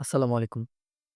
আসসালামু আলাইকুম।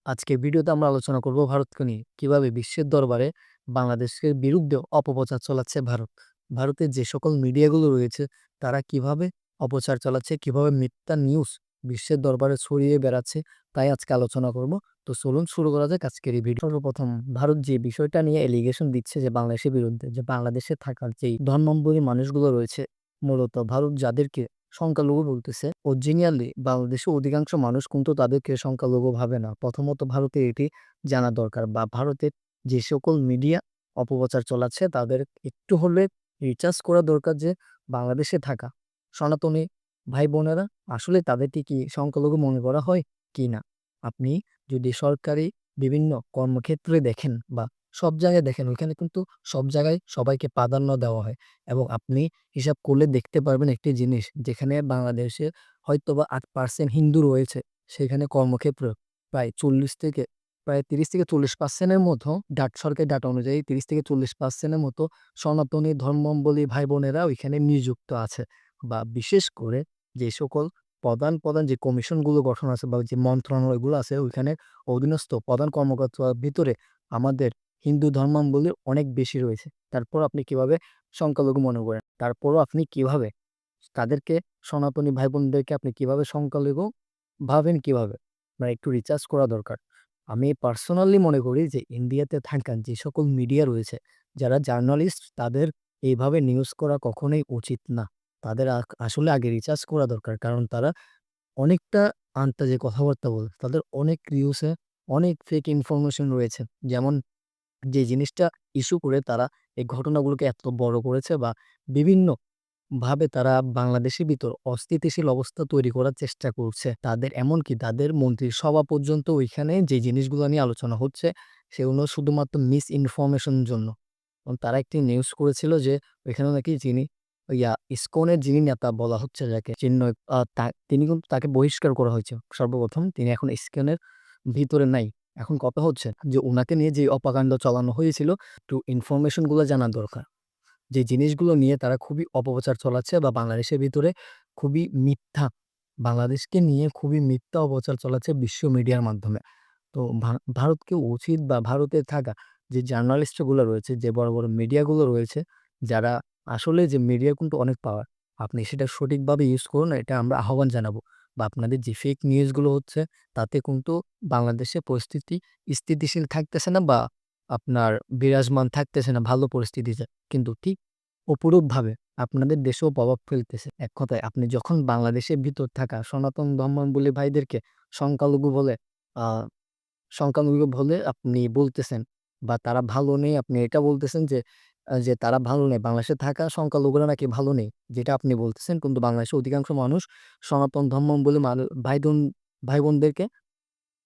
আজকে ভিডিওতে আমরা আলোচনা করব ভারতকে নিয়ে। কীভাবে বিশ্বের দরবারে বাংলাদেশের বিরুদ্ধে অপপ্রচার চালাচ্ছে ভারত। ভারতের যে সকল মিডিয়াগুলো রয়েছে তারা কীভাবে অপচার চালাচ্ছে, কীভাবে মিথ্যা নিউজ বিশ্বের দরবারে ছড়িয়ে বেড়াচ্ছে তাই আজকে আলোচনা করব। তো চলুন শুরু করা যাক আজকের এই ভিডিও। সর্বপ্রথম ভারত যে বিষয়টা নিয়ে অ্যালিগেশন দিচ্ছে যে বাংলাদেশের বিরুদ্ধে যে বাংলাদেশে থাকার যেই ধর্মাবলম্বী মানুষগুলো রয়েছে মূলত ভারত যাদেরকে সংখ্যালঘু বলতেছে অরিজিনালি বাংলাদেশের অধিকাংশ মানুষ কিন্তু তাদেরকে সংখ্যালঘু ভাবে না। প্রথমত ভারতে এটি জানা দরকার বা ভারতের যে সকল মিডিয়া অপপ্রচার চলাচ্ছে তাদের একটু হলে রিচার্জ করা দরকার যে বাংলাদেশে থাকা সনাতনী ভাই-বোনেরা আসলে তাদেরকে কি সংখ্যালঘু মনে করা হয় কিনা? আপনি যদি সরকারি বিভিন্ন কর্মক্ষেত্রে দেখেন বা সব জায়গায় দেখেন ওইখানে কিন্তু সব জায়গায় সবাইকে প্রাধান্য দেওয়া হয়। এবং আপনি হিসাব করলে দেখতে পারবেন একটি জিনিস যেখানে বাংলাদেশে হয়তোবা আট পার্সেন্ট হিন্দু রয়েছে সেখানে কর্মক্ষেত্র প্রায় ৪০ থেকে প্রায় তিরিশ থেকে চল্লিশ পার্সেন্টের মতো ডাট সরকারি ডাটা অনুযায়ী তিরিশ থেকে চল্লিশ পার্সেন্টের মতো সনাতনী ধর্মাবলম্বী ভাই-বোনেরা ওইখানে নিযুক্ত আছে। বা বিশেষ করে যে সকল প্রধান, প্রধান যে কমিশনগুলো গঠন আছে বা যে মন্ত্রণালয়গুলো আছে ওইখানে অধীনস্থ প্রধান কর্মকর্তার ভিতরে আমাদের হিন্দু ধর্মাবলী অনেক বেশি রয়েছে। তারপর আপনি কীভাবে সংখ্যালঘু মনে করেন? তারপরও আপনি কীভাবে তাদেরকে সনাতনী ভাই-বোনদেরকে আপনি কীভাবে সংখ্যালঘু ভাবেন কীভাবে? আপনার একটু রিচার্জ করা দরকার। আমি পার্সোনালি মনে করি যে ইন্ডিয়াতে থাকা যে সকল মিডিয়া রয়েছে, যারা জার্নালিস্ট তাদের এইভাবে নিউজ করা কখনোই উচিত না। তাদের আসলে আগে রিচার্জ করা দরকার। কারণ তারা অনেকটা আন্তাজে কথাবার্তা বলে। তাদের অনেক নিউজে অনেক ফেক ইনফরমেশন রয়েছে। যেমন যে জিনিসটা ইস্যু করে তারা এই ঘটনাগুলোকে এত বড় করেছে বা বিভিন্নভাবে তারা বাংলাদেশের ভিতর অস্থিতিশীল অবস্থা তৈরি করার চেষ্টা করছে। তাদের এমনকি তাদের মন্ত্রীর সভা পর্যন্ত ওইখানে যে জিনিসগুলো নিয়ে আলোচনা হচ্ছে সেগুলো শুধুমাত্র মিস ইনফরমেশন জন্য। তারা একটি নিউজ করেছিল যে ওইখানে নাকি যিনি ইয়া ইসকনের যিনি নেতা বলা হচ্ছে যাকে চিহ্ন তিনি কিন্তু তাকে বহিষ্কার করা হয়েছে সর্বপ্রথম। তিনি এখন ইসকনের ভিতরে নাই। এখন কথা হচ্ছে যে ওনাকে নিয়ে যে অপাকাণ্ড চালানো হয়েছিল একটু ইনফরমেশনগুলো জানা দরকার। যে জিনিসগুলো নিয়ে তারা খুবই অপপ্রচার চলাচ্ছে বা বাংলাদেশের ভিতরে খুবই মিথ্যা বাংলাদেশকে নিয়ে খুবই মিথ্যা অপচার চলাচ্ছে বিশ্ব মিডিয়ার মাধ্যমে। তো ভারতকে উচিত বা ভারতে থাকা যে জার্নালিস্টগুলো রয়েছে, যে বড়, বড় মিডিয়াগুলো রয়েছে, যারা আসলে যে মিডিয়ার কিন্তু অনেক পাওয়ার। আপনি সেটা সঠিকভাবে ইউজ করুন এটা আমরা আহ্বান জানাব। বা আপনাদের যে ফেক নিউজগুলো হচ্ছে, তাতে কিন্তু বাংলাদেশের পরিস্থিতি স্থিতিশীল থাকতেছে না বা আপনার বিরাজমান থাকতেছে না, ভালো পরিস্থিতিতে। কিন্তু ঠিক অপরূপভাবে আপনাদের দেশেও প্রভাব ফেলতেছে। এক কথায়, আপনি যখন বাংলাদেশের ভিতর থাকা সনাতন ধর্মাবলম্বী ভাইদেরকে সংখ্যালঘু বলে সংখ্যালঘু বলে আপনি বলতেছেন বা তারা ভালো নেই, আপনি এটা বলতেছেন যে যে তারা ভালো নেই। বাংলাদেশে থাকা সংখ্যালঘুরা নাকি ভালো নেই। যেটা আপনি বলতেছেন কিন্তু বাংলাদেশের অধিকাংশ মানুষ সনাতন ধর্মাবলম্বী মানু ভাই-বোন ভাই-বোনদেরকে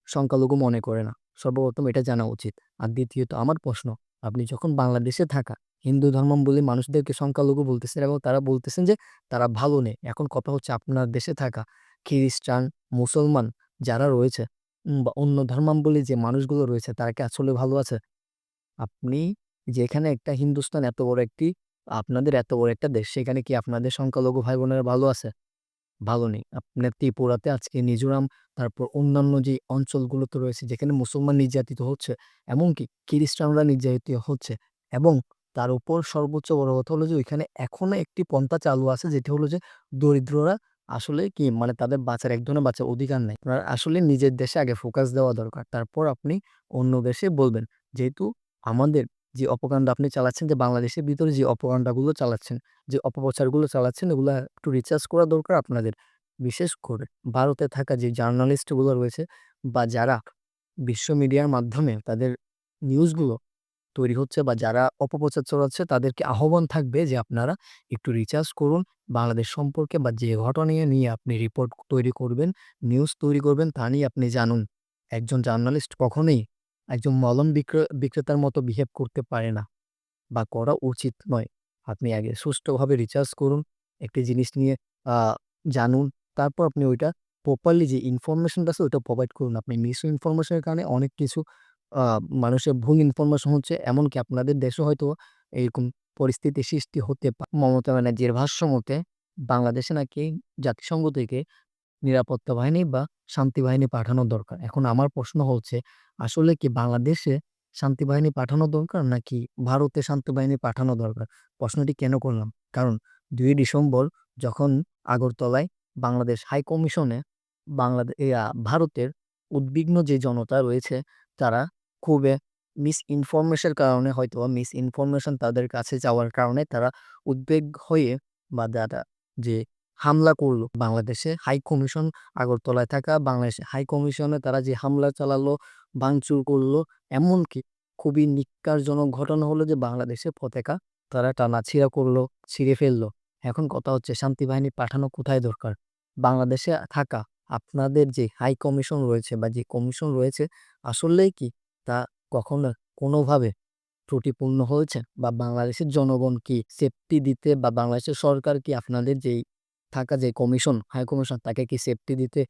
সংখ্যালঘু মনে করে না। সর্বপ্রথম এটা জানা উচিত। আর দ্বিতীয়ত আমার প্রশ্ন, আপনি যখন বাংলাদেশে থাকা হিন্দু ধর্মাবলম্বী মানুষদেরকে সংখ্যালঘু বলতেছেন এবং তারা বলতেছেন যে তারা ভালো নেই। এখন কথা হচ্ছে আপনার দেশে থাকা খ্রিস্টান, মুসলমান যারা রয়েছে বা অন্য ধর্মাবলম্বী যে মানুষগুলো রয়েছে তারা কি আসলে ভালো আছে? আপনি যেখানে একটা হিন্দুস্তান এত বড় একটি আপনাদের এত বড় একটা দেশ সেখানে কি আপনাদের সংখ্যালঘু ভাই-বোনেরা ভালো আছে? ভালো নেই। আপনার ত্রিপুরাতে আজকে মিজোরাম তারপর অন্যান্য যে অঞ্চলগুলোতে রয়েছে যেখানে মুসলমান নির্যাতিত হচ্ছে, এমনকি খ্রিস্টানরা নির্যাতিত হচ্ছে এবং তার উপর সর্বোচ্চ বড় কথা হলো যে ওইখানে এখনও একটি পন্থা চালু আছে যেটি হলো যে দরিদ্ররা আসলে কি মানে তাদের বাঁচার এক ধরনের বাঁচার অধিকার নেই আসলে নিজের দেশে আগে ফোকাস দেওয়া দরকার। তারপর আপনি অন্য দেশে বলবেন। যেহেতু আমাদের যে অপকাণ্ড আপনি চালাচ্ছেন যে বাংলাদেশের ভিতরে যে অপকাণ্ডগুলো চালাচ্ছেন, যে অপপ্রচারগুলো চালাচ্ছেন এগুলা একটু রিচার্জ করা দরকার আপনাদের। বিশেষ করে ভারতে থাকা যে জার্নালিস্টগুলো রয়েছে বা যারা বিশ্ব মিডিয়ার মাধ্যমে তাদের নিউজগুলো তৈরি হচ্ছে বা যারা অপপ্রচার চালাচ্ছে তাদেরকে আহ্বান থাকবে যে আপনারা একটু রিচার্জ করুন বাংলাদেশ সম্পর্কে বা যে ঘটনা নিয়ে আপনি রিপোর্ট তৈরি করবেন, নিউজ তৈরি করবেন তা নিয়ে আপনি জানুন। একজন জার্নালিস্ট কখনোই একজন মলম বিক্র বিক্রেতার মতো বিহেভ করতে পারে না বা করা উচিত নয়। আপনি আগে সুষ্ঠুভাবে রিচার্জ করুন, একটি জিনিস নিয়ে জানুন। তারপর আপনি ওইটা প্রপারলি যে ইনফরমেশনটা আছে ওইটা প্রোভাইড করুন। আপনি মিস ইনফরমেশনের কারণে অনেক কিছু মানুষের ভুল ইনফরমেশন হচ্ছে। এমনকি আপনাদের দেশে হয়তো এরকম পরিস্থিতির সৃষ্টি হতে পা মমতা ব্যানার্জির ভাষ্য মতে বাংলাদেশে নাকি জাতিসংঘ থেকে নিরাপত্তা বাহিনী বা শান্তি বাহিনী পাঠানো দরকার। এখন আমার প্রশ্ন হচ্ছে, আসলে কি বাংলাদেশে শান্তি বাহিনী পাঠানো দরকার নাকি ভারতে শান্তি বাহিনী পাঠানো দরকার? প্রশ্নটি কেন করলাম? কারণ ২ ডিসেম্বর যখন আগরতলায় বাংলাদেশ হাই কমিশনে বাংলাদে ইয়া ভারতের উদ্বিগ্ন যে জনতা রয়েছে, তারা খুবই মিস ইনফরমেশন এর কারণে হয়তোবা মিস ইনফরমেশন তাদের কাছে যাওয়ার কারণে তারা উদ্বেগ হয়ে বা তারা যে হামলা করল বাংলাদেশে হাই কমিশন আগরতলায় থাকা বাংলাদেশ হাই কমিশনে তারা যে হামলা চালালো, ভাঙচুর করল এমনকি খুবই নিক্কারজনক ঘটনা হলো যে বাংলাদেশের পতাকা তারা টানাছিঁড়া করল, ছিঁড়ে ফেলল। এখন কথা হচ্ছে শান্তি বাহিনী পাঠানো কোথায় দরকার? বাংলাদেশে থাকা আপনাদের যে হাই কমিশন রয়েছে বা যে কমিশন রয়েছে আসলেই কি তা কখনো কোনোভাবে ত্রুটিপূর্ণ হয়েছে? বা বাংলাদেশের জনগণ কি সেফটি দিতে বা বাংলাদেশের সরকার কি আপনাদের যেই থাকা যে কমিশন, হাই কমিশন তাকে কি সেফটি দিতে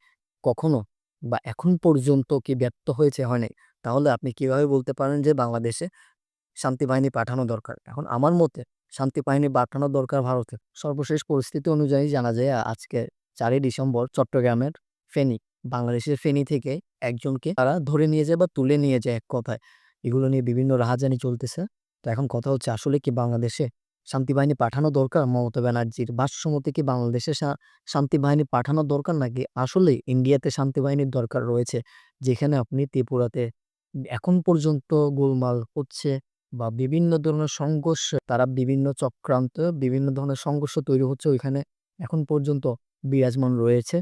কখনো বা এখন পর্যন্ত কি ব্যর্থ হয়েছে? হয় নাই। তাহলে আপনি কীভাবে বলতে পারেন যে বাংলাদেশে শান্তি বাহিনী পাঠানো দরকার? এখন আমার মতে শান্তি বাহিনী পাঠানো দরকার ভারতে। সর্বশেষ পরিস্থিতি অনুযায়ী জানা যায় আজকে চারই ডিসেম্বর চট্টগ্রামের ফেনী, বাংলাদেশের ফেনী থেকে একজনকে তারা ধরে নিয়ে যায় বা তুলে নিয়ে যায় এক কথায়। এগুলো নিয়ে বিভিন্ন রাহাজানি চলতেছে। তো এখন কথা হচ্ছে আসলে কি বাংলাদেশে শান্তি বাহিনী পাঠানো দরকার মমতা ব্যানার্জির ভাষ্যমতে কি বাংলাদেশে শান্তি বাহিনী পাঠানো দরকার নাকি আসলে ইন্ডিয়াতে শান্তি বাহিনীর দরকার রয়েছে? যেখানে আপনি ত্রিপুরাতে এখন পর্যন্ত গোলমাল হচ্ছে বা বিভিন্ন ধরনের সংঘর্ষ, তারা বিভিন্ন চক্রান্ত, বিভিন্ন ধরনের সংঘর্ষ তৈরি হচ্ছে ওইখানে এখন পর্যন্ত বিরাজমান রয়েছে।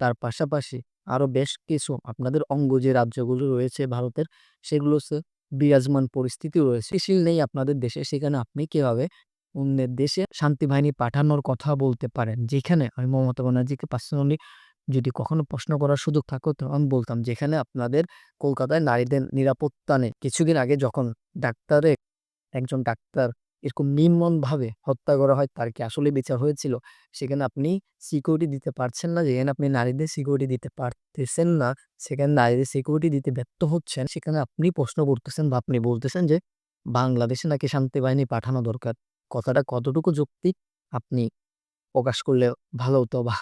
তার পাশাপাশি আরও বেশ কিছু আপনাদের অঙ্গ যে রাজ্যগুলো রয়েছে ভারতের, সেগুলোতে বিরাজমান পরিস্থিতি রয়েছে। স্থিতিশীল নেই আপনাদের দেশে, সেখানে আপনি কীভাবে অন্যের দেশে শান্তি বাহিনী পাঠানোর কথা বলতে পারেন? যেখানে আমি মমতা ব্যানার্জিকে পার্সোনালি যদি কখনো প্রশ্ন করার সুযোগ থাকতো তো আমি বলতাম যেখানে আপনাদের কলকাতায় নারীদের নিরাপত্তা নেই। কিছুদিন আগে যখন ডাক্তারে একজন ডাক্তার এরকম নির্মমভাবে হত্যা করা হয় তার কি আসলে বিচার হয়েছিল? সেখানে আপনি সিকিউরিটি দিতে পারছেন না, যেখানে আপনি নারীদের সিকিউরিটি দিতে পারতেছেন না, সেখানে নারীদের সিকিউরিটি দিতে ব্যর্থ হচ্ছেন, সেখানে আপনি প্রশ্ন করতেছেন বা আপনি বলতেছেন যে বাংলাদেশে নাকি শান্তি বাহিনী পাঠানো দরকার। কথাটা কতটুকু যৌক্তিক আপনি প্রকাশ করলে ভালো হতো বা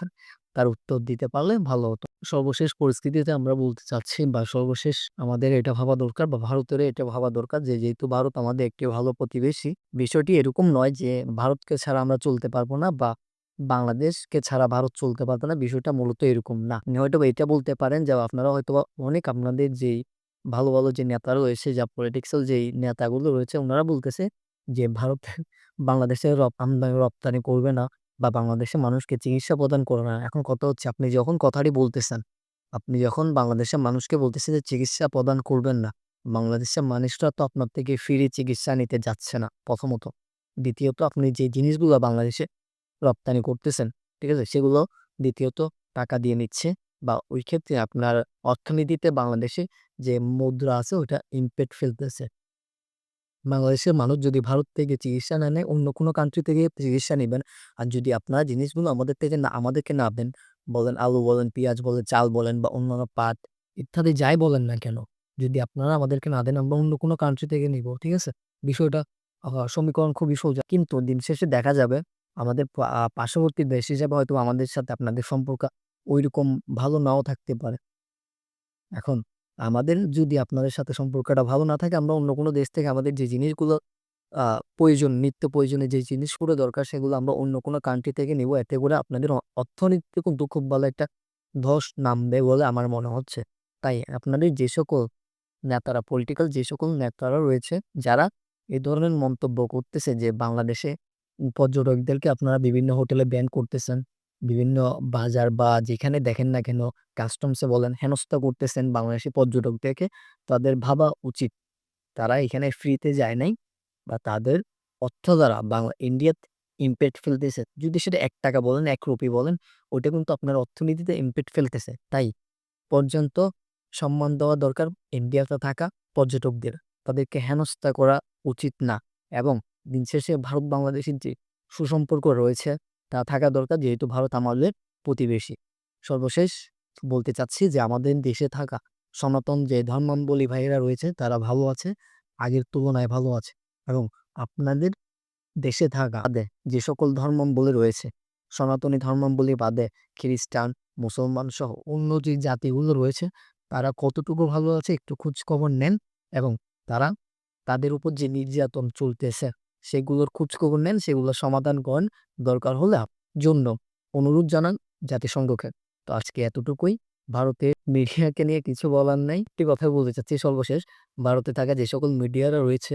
তার উত্তর দিতে পারলে ভালো হতো। সর্বশেষ পরিস্থিতিতে আমরা বলতে চাচ্ছি বা সর্বশেষ আমাদের এটা ভাবা দরকার বা ভারতের এটা ভাবা দরকার যে যেহেতু ভারত আমাদের একটি ভালো প্রতিবেশী, বিষয়টি এরকম নয় যে ভারতকে ছাড়া আমরা চলতে পারব না বা বাংলাদেশকে ছাড়া ভারত চলতে পারবে না। বিষয়টা মূলত এরকম না। হয়তোবা এটা বলতে পারেন যে আপনারা হয়তো অনেক আপনাদের যেই ভালো, ভালো যে নেতা রয়েছে যা পলিটিক্যাল যেই নেতাগুলো রয়েছে ওনারা বলতেছে যে ভারত বাংলাদেশের রপ আমদানি রপ্তানি করবে না বা বাংলাদেশের মানুষকে চিকিৎসা প্রদান করবে না। এখন কথা হচ্ছে আপনি যখন কথাটি বলতেছেন, আপনি যখন বাংলাদেশের মানুষকে বলতেছেন যে চিকিৎসা প্রদান করবেন না, বাংলাদেশের মানুষরা তো আপনার থেকে ফ্রি চিকিৎসা নিতে যাচ্ছে না প্রথমত। দ্বিতীয়ত আপনি যে জিনিসগুলো বাংলাদেশে রপ্তানি করতেছেন, ঠিক আছে? সেগুলো দ্বিতীয়ত টাকা দিয়ে নিচ্ছে বা ওই ক্ষেত্রে আপনার অর্থনীতিতে বাংলাদেশে যে মুদ্রা আছে ওটা ইমপ্যাক্ট ফেলতেছে। বাংলাদেশের মানুষ যদি ভারত থেকে চিকিৎসা না নেয় অন্য কোনো কান্ট্রি থেকে চিকিৎসা নিবেন। আর যদি আপনারা জিনিসগুলো আমাদের থেকে না আমাদেরকে না দেন, বলেন আলু বলেন, পেঁয়াজ বলেন, চাল বলেন বা অন্যান্য পাট ইত্যাদি যাই বলেন না কেন, যদি আপনারা আমাদেরকে না দেন আমরা অন্য কোনো কান্ট্রি থেকে নিবো। ঠিক আছে? বিষয়টা সমীকরণ খুবই সোজা। কিন্তু দিন শেষে দেখা যাবে আমাদের পার্শ্ববর্তী দেশ হিসেবে হয়তো আমাদের সাথে আপনাদের সম্পর্ক ওইরকম ভালো নাও থাকতে পারে। এখন আমাদের যদি আপনাদের সাথে সম্পর্কটা ভালো না থাকে আমরা অন্য কোনো দেশ থেকে আমাদের যে জিনিসগুলো প্রয়োজন, নিত্য প্রয়োজনীয় যে জিনিসগুলো দরকার সেগুলো আমরা অন্য কোনো কান্ট্রি থেকে নিবো। এতে করে আপনাদের অর্থনীতিতে কিন্তু খুব ভালো একটা ধস নামবে বলে আমার মনে হচ্ছে। তাই আপনাদের যে সকল নেতারা পলিটিক্যাল যে সকল নেতারা রয়েছে যারা এ ধরনের মন্তব্য করতেছে যে বাংলাদেশে পর্যটকদেরকে আপনারা বিভিন্ন হোটেলে ব্যান করতেছেন। বিভিন্ন বাজার বা যেখানে দেখেন না কেন কাস্টমসে বলেন হেনস্থা করতেছেন বাংলাদেশি পর্যটকদেরকে। তাদের ভাবা উচিত তারা এখানে ফ্রিতে যায় নাই বা তাদের অর্থ দ্বারা বাংলা ইন্ডিয়াতে ইমপ্যাক্ট ফেলতেছে। যদি সেটা এক টাকা বলেন, এক রুপি বলেন ওটা কিন্তু আপনার অর্থনীতিতে ইমপ্যাক্ট ফেলতেছে। তাই পর্যন্ত সম্মান দেওয়া দরকার ইন্ডিয়াতে থাকা পর্যটকদের। তাদেরকে হেনস্থা করা উচিত না এবং দিন শেষে ভারত বাংলাদেশের যে সুসম্পর্ক রয়েছে তা থাকা দরকার যেহেতু ভারত আমাদের প্রতিবেশী। সর্বশেষ বলতে চাচ্ছি যে আমাদের দেশে থাকা সনাতন যে ধর্মাবলম্বী ভাইয়েরা রয়েছে তারা ভালো আছে, আগের তুলনায় ভালো আছে এবং আপনাদের দেশে থাকা দে যে সকল ধর্মাবলম্বী রয়েছে সনাতনী ধর্মাবলম্বী বাদে খ্রিস্টান, মুসলমান সহ অন্য যে জাতিগুলো রয়েছে তারা কতটুকু ভালো আছে একটু খোঁজ খবর নেন এবং তারা তাদের উপর যে নির্যাতন চলতেছে সেগুলোর খোঁজ খবর নেন, সেগুলোর সমাধান করেন, দরকার হলে জন্য অনুরোধ জানান জাতিসংঘকে। তো আজকে এতটুকুই। ভারতে মিডিয়াকে নিয়ে কিছু বলার নাই। একটি কথা বলতে চাচ্ছি সর্বশেষ। ভারতে থাকা যে সকল মিডিয়ারা রয়েছে,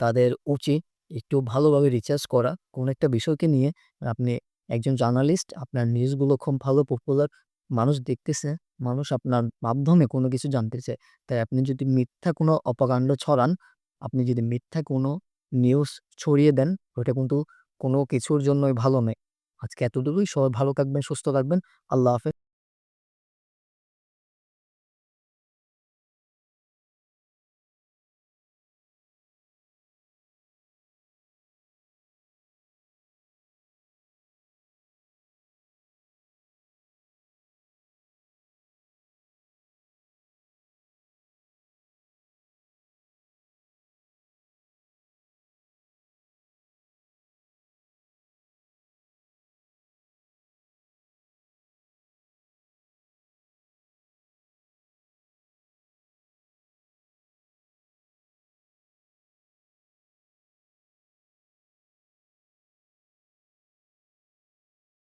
তাদের উচিত একটু ভালোভাবে রিচার্জ করা। কোন একটা বিষয়কে নিয়ে আপনি একজন জার্নালিস্ট আপনার নিউজগুলো খুব ভালো পপুলার মানুষ দেখতেছে, মানুষ আপনার মাধ্যমে কোনো কিছু জানতে তাই আপনি যদি মিথ্যা কোনো অপকাণ্ড ছড়ান, আপনি যদি মিথ্যা কোনো নিউজ ছড়িয়ে দেন ওটা কিন্তু কোনো কিছুর জন্যই ভালো নয়। আজকে এতটুকুই সবাই ভালো থাকবেন, সুস্থ থাকবেন। আল্লাহ হাফেজ।